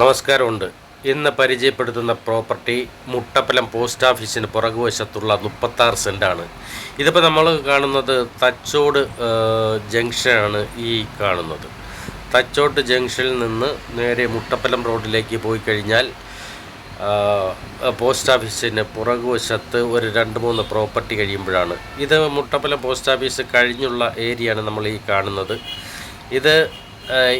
നമസ്കാരമുണ്ട്. ഇന്ന് പരിചയപ്പെടുത്തുന്ന പ്രോപ്പർട്ടി മുട്ടപ്പലം പോസ്റ്റ് ഓഫീസിന് പുറകുവശത്തുള്ള മുപ്പത്താറ് സെന്റാണ് ഇതിപ്പോൾ നമ്മൾ കാണുന്നത് തച്ചോട് ജംഗ്ഷനാണ് ഈ കാണുന്നത്. തച്ചോട്ട് ജംഗ്ഷനിൽ നിന്ന് നേരെ മുട്ടപ്പലം റോഡിലേക്ക് പോയി കഴിഞ്ഞാൽ പോസ്റ്റ് ഓഫീസിന് പുറകുവശത്ത് ഒരു രണ്ട് മൂന്ന് പ്രോപ്പർട്ടി കഴിയുമ്പോഴാണ്. ഇത് മുട്ടപ്പലം പോസ്റ്റ് ഓഫീസ് കഴിഞ്ഞുള്ള ഏരിയയാണ് നമ്മൾ ഈ കാണുന്നത്. ഇത്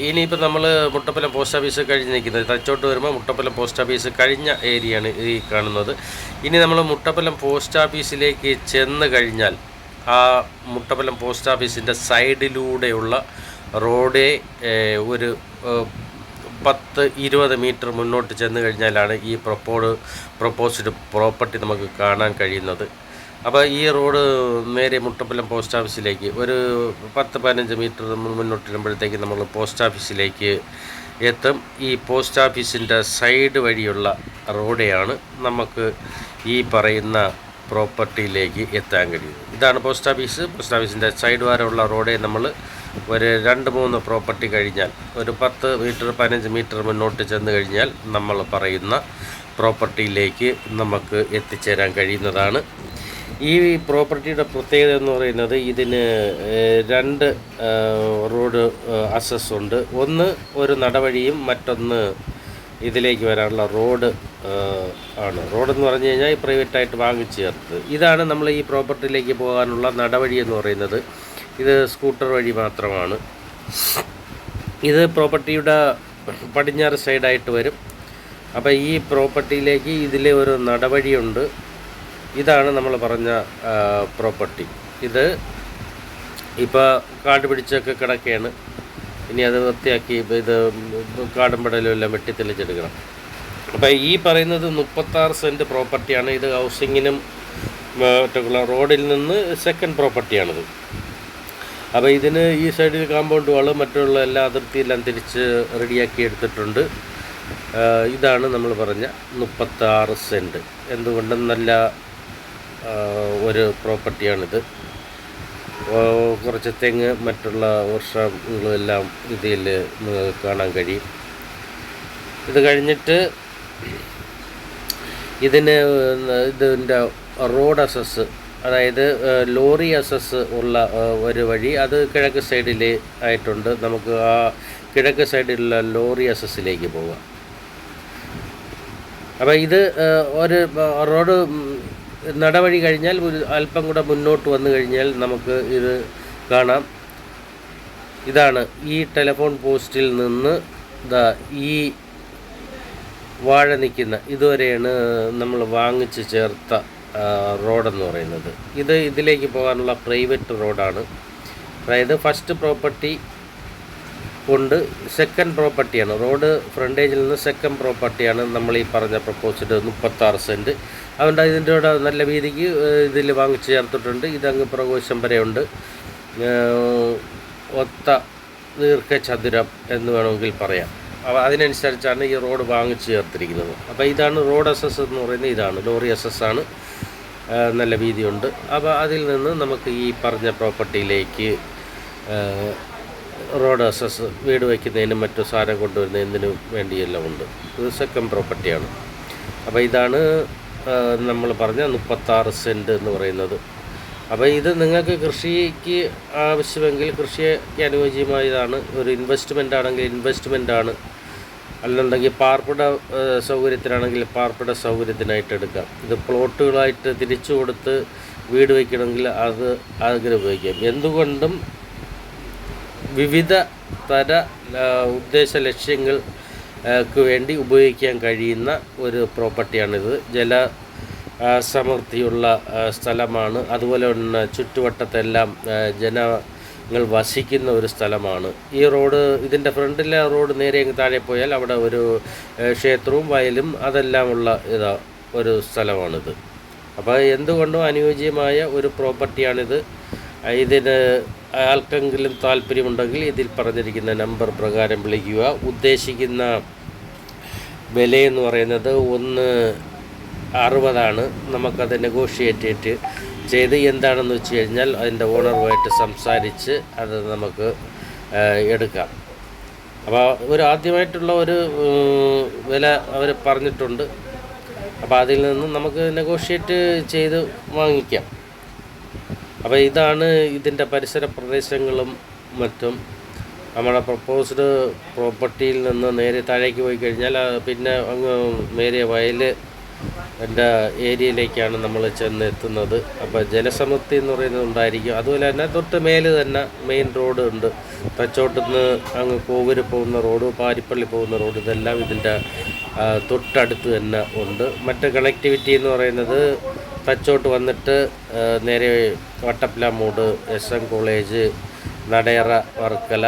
ഇനിയിപ്പോൾ നമ്മൾ മുട്ടപ്പലം പോസ്റ്റ് ഓഫീസ് കഴിഞ്ഞ് നിൽക്കുന്നത്. തച്ചോട്ട് വരുമ്പോൾ മുട്ടപ്പലം പോസ്റ്റ് ഓഫീസ് കഴിഞ്ഞ ഏരിയയാണ് ഈ കാണുന്നത്. ഇനി നമ്മൾ മുട്ടപ്പലം പോസ്റ്റ് ഓഫീസിലേക്ക് ചെന്ന് കഴിഞ്ഞാൽ ആ മുട്ടപ്പലം പോസ്റ്റ് ഓഫീസിന്റെ സൈഡിലൂടെയുള്ള റോഡേ ഒരു പത്ത് ഇരുപത് മീറ്റർ മുന്നോട്ട് ചെന്ന് കഴിഞ്ഞാലാണ് ഈ പ്രപ്പോഡ് പ്രപ്പോസ്ഡ് പ്രോപ്പർട്ടി നമുക്ക് കാണാൻ കഴിയുന്നത്. അപ്പോൾ ഈ റോഡ് നേരെ മുട്ടപ്പലം പോസ്റ്റ് ഓഫീസിലേക്ക് ഒരു പത്ത് പതിനഞ്ച് മീറ്റർ നമ്മൾ മുന്നോട്ട് വരുമ്പോഴത്തേക്ക് നമ്മൾ പോസ്റ്റ് ഓഫീസിലേക്ക് എത്തും. ഈ പോസ്റ്റ് ഓഫീസിന്റെ സൈഡ് വഴിയുള്ള റോഡെയാണ് നമുക്ക് ഈ പറയുന്ന പ്രോപ്പർട്ടിയിലേക്ക് എത്താൻ കഴിയുന്നത്. ഇതാണ് പോസ്റ്റ് ഓഫീസ് പോസ്റ്റ് ഓഫീസിന്റെ സൈഡ് വരെയുള്ള റോഡേ നമ്മൾ ഒരു രണ്ട് മൂന്ന് പ്രോപ്പർട്ടി കഴിഞ്ഞാൽ ഒരു പത്ത് മീറ്റർ പതിനഞ്ച് മീറ്റർ മുന്നോട്ട് ചെന്ന് കഴിഞ്ഞാൽ നമ്മൾ പറയുന്ന പ്രോപ്പർട്ടിയിലേക്ക് നമുക്ക് എത്തിച്ചേരാൻ കഴിയുന്നതാണ്. ഈ പ്രോപ്പർട്ടിയുടെ പ്രത്യേകത എന്ന് പറയുന്നത് ഇതിന് രണ്ട് റോഡ് അസസ് ഉണ്ട്. ഒന്ന് ഒരു നടവഴിയും മറ്റൊന്ന് ഇതിലേക്ക് വരാനുള്ള റോഡ് ആണ്. റോഡെന്ന് പറഞ്ഞു കഴിഞ്ഞാൽ പ്രൈവറ്റായിട്ട് വാങ്ങിച്ചു ചേർത്ത്. ഇതാണ് നമ്മൾ ഈ പ്രോപ്പർട്ടിയിലേക്ക് പോകാനുള്ള നടവഴി എന്ന് പറയുന്നത്. ഇത് സ്കൂട്ടർ വഴി മാത്രമാണ്. ഇത് പ്രോപ്പർട്ടിയുടെ പടിഞ്ഞാറ് സൈഡായിട്ട് വരും. അപ്പോൾ ഈ പ്രോപ്പർട്ടിയിലേക്ക് ഇതിലെ ഒരു നടവഴിയുണ്ട്. ഇതാണ് നമ്മൾ പറഞ്ഞ പ്രോപ്പർട്ടി ഇത് ഇപ്പോൾ കാട് പിടിച്ചൊക്കെ കിടക്കുകയാണ് ഇനി അത് വൃത്തിയാക്കി ഇത് കാടും പടലും എല്ലാം വെട്ടിത്തെളിച്ചെടുക്കണം അപ്പോൾ ഈ പറയുന്നത് മുപ്പത്താറ് സെന്റ് പ്രോപ്പർട്ടിയാണ് ഇത് ഹൗസിങ്ങിനും മറ്റുള്ള റോഡിൽ നിന്ന് സെക്കൻഡ് പ്രോപ്പർട്ടിയാണിത് അപ്പോൾ ഇതിന് ഈ സൈഡിൽ കാമ്പൗണ്ട് വാൾ മറ്റുള്ള എല്ലാ അതിർത്തിയെല്ലാം തിരിച്ച് റെഡിയാക്കി എടുത്തിട്ടുണ്ട്. ഇതാണ് നമ്മൾ പറഞ്ഞ മുപ്പത്താറ് സെന്റ് എന്തുകൊണ്ടും നല്ല ഒരു പ്രോപ്പർട്ടിയാണിത്. കുറച്ച് തെങ്ങ് മറ്റുള്ള വർഷങ്ങളെല്ലാം ഇതിൽ കാണാൻ കഴിയും. ഇത് കഴിഞ്ഞിട്ട് ഇതിന് ഇതിന്റെ റോഡ് അസസ് അതായത് ലോറി അസസ് ഉള്ള ഒരു വഴി അത് കിഴക്ക് സൈഡിൽ ആയിട്ടുണ്ട്. നമുക്ക് ആ കിഴക്ക് സൈഡിലുള്ള ലോറി അസസ്സിലേക്ക് പോവാം അപ്പോൾ ഇത് ഒരു റോഡ് നടവഴി കഴിഞ്ഞാൽ ഒരു അല്പം കൂടെ മുന്നോട്ട് വന്നു കഴിഞ്ഞാൽ നമുക്ക് ഇത് കാണാം. ഇതാണ് ഈ ടെലിഫോൺ പോസ്റ്റിൽ നിന്ന് ദാ ഈ വാഴ നിൽക്കുന്ന ഇതുവരെയാണ് നമ്മൾ വാങ്ങിച്ച് ചേർത്ത റോഡെന്ന് പറയുന്നത്. ഇത് ഇതിലേക്ക് പോകാനുള്ള പ്രൈവറ്റ് റോഡാണ്. അതായത് ഫസ്റ്റ് പ്രോപ്പർട്ടി കൊണ്ട് സെക്കൻഡ് പ്രോപ്പർട്ടിയാണ് റോഡ് ഫ്രണ്ടേജിൽ നിന്ന് സെക്കൻഡ് പ്രോപ്പർട്ടിയാണ് നമ്മൾ ഈ പറഞ്ഞ പ്രപ്പോസ്ഡ് മുപ്പത്താറ് സെന്റ് അതുകൊണ്ട് ഇതിന്റെ കൂടെ നല്ല വീതിക്ക് ഇതിൽ വാങ്ങിച്ച് ചേർത്തിട്ടുണ്ട്. ഇതങ്ങ് പ്രകോശം വരെയുണ്ട് ഒത്ത ദീർഘചതുരം എന്ന് വേണമെങ്കിൽ പറയാം. അപ്പോൾ അതിനനുസരിച്ചാണ് ഈ റോഡ് വാങ്ങിച്ച് ചേർത്തിരിക്കുന്നത്. അപ്പോൾ ഇതാണ് റോഡ് എസ് എസ് എന്ന് പറയുന്നത് ഇതാണ്. ലോറി എസ് എസ് ആണ് നല്ല വീതിയുണ്ട്. അപ്പോൾ അതിൽ നിന്ന് നമുക്ക് ഈ പറഞ്ഞ പ്രോപ്പർട്ടിയിലേക്ക് റോഡ് അസസ് വീട് വയ്ക്കുന്നതിനും മറ്റു സാധനം കൊണ്ടുവരുന്നതിനും വേണ്ടിയെല്ലാം ഉണ്ട്. ഇത് സെക്കൻഡ് പ്രോപ്പർട്ടിയാണ് അപ്പോൾ ഇതാണ് നമ്മൾ പറഞ്ഞ മുപ്പത്താറ് സെന്റ് എന്ന് പറയുന്നത്. അപ്പോൾ ഇത് നിങ്ങൾക്ക് കൃഷിക്ക് ആവശ്യമെങ്കിൽ കൃഷിക്ക് അനുയോജ്യമായതാണ്. ഒരു ഇൻവെസ്റ്റ്മെന്റ് ആണെങ്കിൽ ഇൻവെസ്റ്റ്മെന്റ് ആണ്. അല്ലെന്നുണ്ടെങ്കിൽ പാർപ്പിട സൗകര്യത്തിനാണെങ്കിൽ പാർപ്പിട സൗകര്യത്തിനായിട്ട് എടുക്കാം. ഇത് പ്ലോട്ടുകളായിട്ട് തിരിച്ചു കൊടുത്ത് വീട് വയ്ക്കണമെങ്കിൽ അത് അതിന് ഉപയോഗിക്കാം. എന്തുകൊണ്ടും വിവിധ തര ഉദ്ദേശ ലക്ഷ്യങ്ങൾ ക്ക് വേണ്ടി ഉപയോഗിക്കാൻ കഴിയുന്ന ഒരു പ്രോപ്പർട്ടിയാണിത്. ജല സമൃദ്ധിയുള്ള സ്ഥലമാണ്. അതുപോലെ തന്നെ ചുറ്റുവട്ടത്തെല്ലാം ജനങ്ങൾ വസിക്കുന്ന ഒരു സ്ഥലമാണ്. ഈ റോഡ് ഇതിന്റെ ഫ്രണ്ടിലെ റോഡ് നേരെ താഴെ പോയാൽ അവിടെ ഒരു ക്ഷേത്രവും വയലും അതെല്ലാം ഉള്ള ഇതാ ഒരു സ്ഥലമാണിത്. അപ്പോൾ എന്തുകൊണ്ടും അനുയോജ്യമായ ഒരു പ്രോപ്പർട്ടിയാണിത്. ഇതിന് ആർക്കെങ്കിലും താല്പര്യമുണ്ടെങ്കിൽ ഇതിൽ പറഞ്ഞിരിക്കുന്ന നമ്പർ പ്രകാരം വിളിക്കുക. ഉദ്ദേശിക്കുന്ന വിലയെന്ന് പറയുന്നത് ഒന്ന് അറുപതാണ്. നമുക്കത് നെഗോഷിയേറ്റ് ചെയ്ത് എന്താണെന്ന് വെച്ച് കഴിഞ്ഞാൽ അതിന്റെ ഓണറുമായിട്ട് സംസാരിച്ച് അത് നമുക്ക് എടുക്കാം. അപ്പോൾ ഒരു ആദ്യമായിട്ടുള്ള ഒരു വില അവർ പറഞ്ഞിട്ടുണ്ട്. അപ്പോൾ അതിൽ നിന്ന് നമുക്ക് നെഗോഷിയേറ്റ് ചെയ്ത് വാങ്ങിക്കാം. അപ്പോൾ ഇതാണ് ഇതിന്റെ പരിസര പ്രദേശങ്ങളും മറ്റും. നമ്മുടെ പ്രപ്പോസ്ഡ് പ്രോപ്പർട്ടിയിൽ നിന്ന് നേരെ താഴേക്ക് പോയി കഴിഞ്ഞാൽ പിന്നെ അങ്ങ് നേരെ വയൽ എന്റെ ഏരിയയിലേക്കാണ് നമ്മൾ ചെന്ന് എത്തുന്നത് അപ്പോൾ ജലസമൃദ്ധി എന്ന് പറയുന്നത് ഉണ്ടായിരിക്കും. അതുപോലെ തന്നെ തൊട്ട് മേൽ തന്നെ മെയിൻ റോഡ് ഉണ്ട്. തച്ചോട്ടുനിന്ന് അങ്ങ് കോവൂര് പോകുന്ന റോഡ് പാരിപ്പള്ളി പോകുന്ന റോഡ് ഇതെല്ലാം ഇതിന്റെ തൊട്ടടുത്ത് തന്നെ ഉണ്ട്. മറ്റ് കണക്ടിവിറ്റി എന്ന് പറയുന്നത് തച്ചോട്ട് വന്നിട്ട് നേരെ നേരെ Vattappilamoodu S M college Nadayara Varkala.